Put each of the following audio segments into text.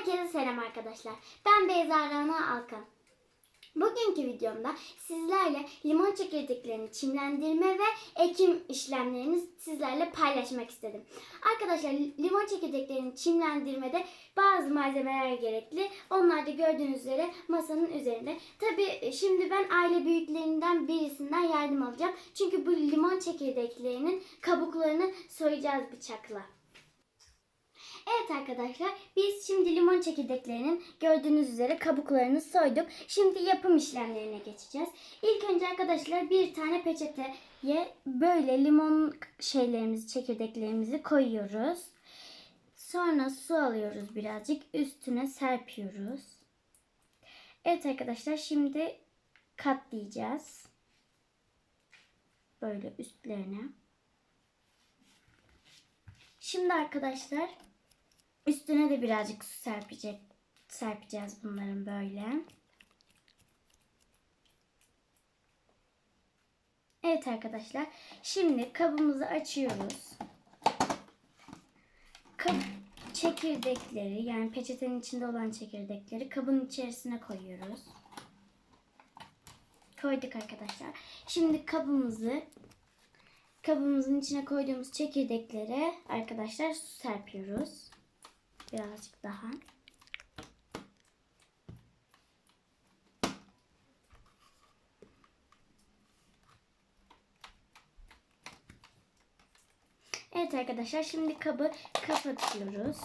Herkese selam arkadaşlar. Ben Beyza Rana Alkan. Bugünkü videomda sizlerle limon çekirdeklerini çimlendirme ve ekim işlemlerini sizlerle paylaşmak istedim. Arkadaşlar limon çekirdeklerini çimlendirmede bazı malzemeler gerekli. Onlar da gördüğünüz üzere masanın üzerinde. Tabi şimdi ben aile büyüklerinden birisinden yardım alacağım. Çünkü bu limon çekirdeklerinin kabuklarını soyacağız bıçakla. Evet arkadaşlar biz şimdi limon çekirdeklerinin gördüğünüz üzere kabuklarını soyduk. Şimdi yapım işlemlerine geçeceğiz. İlk önce arkadaşlar bir tane peçeteye böyle limon şeylerimizi çekirdeklerimizi koyuyoruz. Sonra su alıyoruz birazcık üstüne serpiyoruz. Evet arkadaşlar şimdi katlayacağız. Böyle üstlerine. Şimdi arkadaşlar Üstüne de birazcık su serpecek, serpeceğiz bunların böyle. Evet arkadaşlar. Şimdi kabımızı açıyoruz. Kab çekirdekleri yani peçetenin içinde olan çekirdekleri kabın içerisine koyuyoruz. Koyduk arkadaşlar. Şimdi kabımızı kabımızın içine koyduğumuz çekirdeklere arkadaşlar su serpiyoruz birazcık daha. Evet arkadaşlar şimdi kabı kapatıyoruz.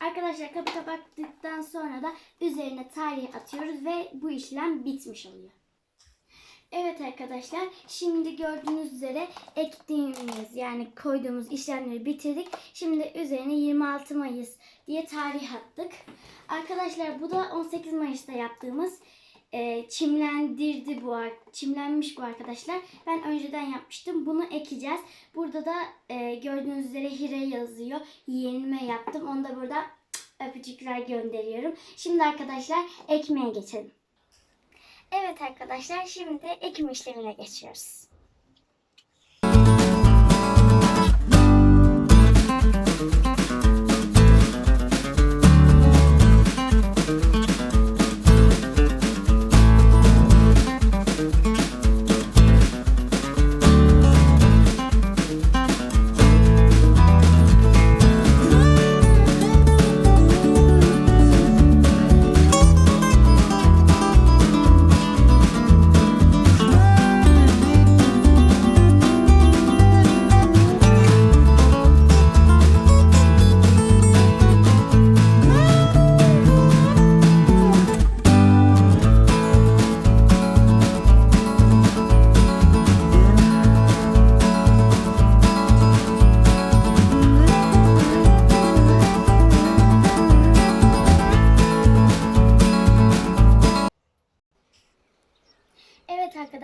Arkadaşlar kabı kapattıktan sonra da üzerine tarih atıyoruz ve bu işlem bitmiş oluyor. Evet arkadaşlar şimdi gördüğünüz üzere ektiğimiz yani koyduğumuz işlemleri bitirdik. Şimdi üzerine 26 Mayıs diye tarih attık. Arkadaşlar bu da 18 Mayıs'ta yaptığımız e, çimlendirdi bu çimlenmiş bu arkadaşlar. Ben önceden yapmıştım. Bunu ekeceğiz. Burada da e, gördüğünüz üzere Hire yazıyor. Yeğenime yaptım. Onu da burada öpücükler gönderiyorum. Şimdi arkadaşlar ekmeye geçelim. Evet arkadaşlar şimdi ekim işlemine geçiyoruz.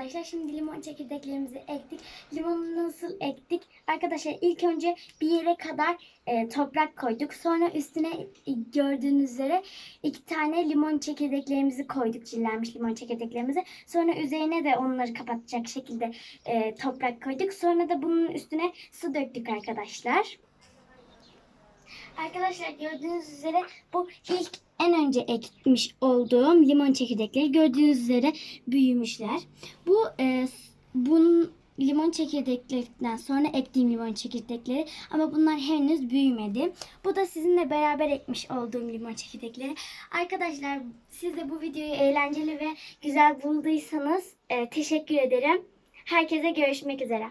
Arkadaşlar şimdi limon çekirdeklerimizi ektik. Limonu nasıl ektik? Arkadaşlar ilk önce bir yere kadar e, toprak koyduk. Sonra üstüne e, gördüğünüz üzere iki tane limon çekirdeklerimizi koyduk. Çillenmiş limon çekirdeklerimizi. Sonra üzerine de onları kapatacak şekilde e, toprak koyduk. Sonra da bunun üstüne su döktük arkadaşlar. Arkadaşlar gördüğünüz üzere bu ilk en önce ekmiş olduğum limon çekirdekleri gördüğünüz üzere büyümüşler. Bu e, bunun limon çekirdeklerinden sonra ektiğim limon çekirdekleri ama bunlar henüz büyümedi. Bu da sizinle beraber ekmiş olduğum limon çekirdekleri. Arkadaşlar siz de bu videoyu eğlenceli ve güzel bulduysanız e, teşekkür ederim. Herkese görüşmek üzere.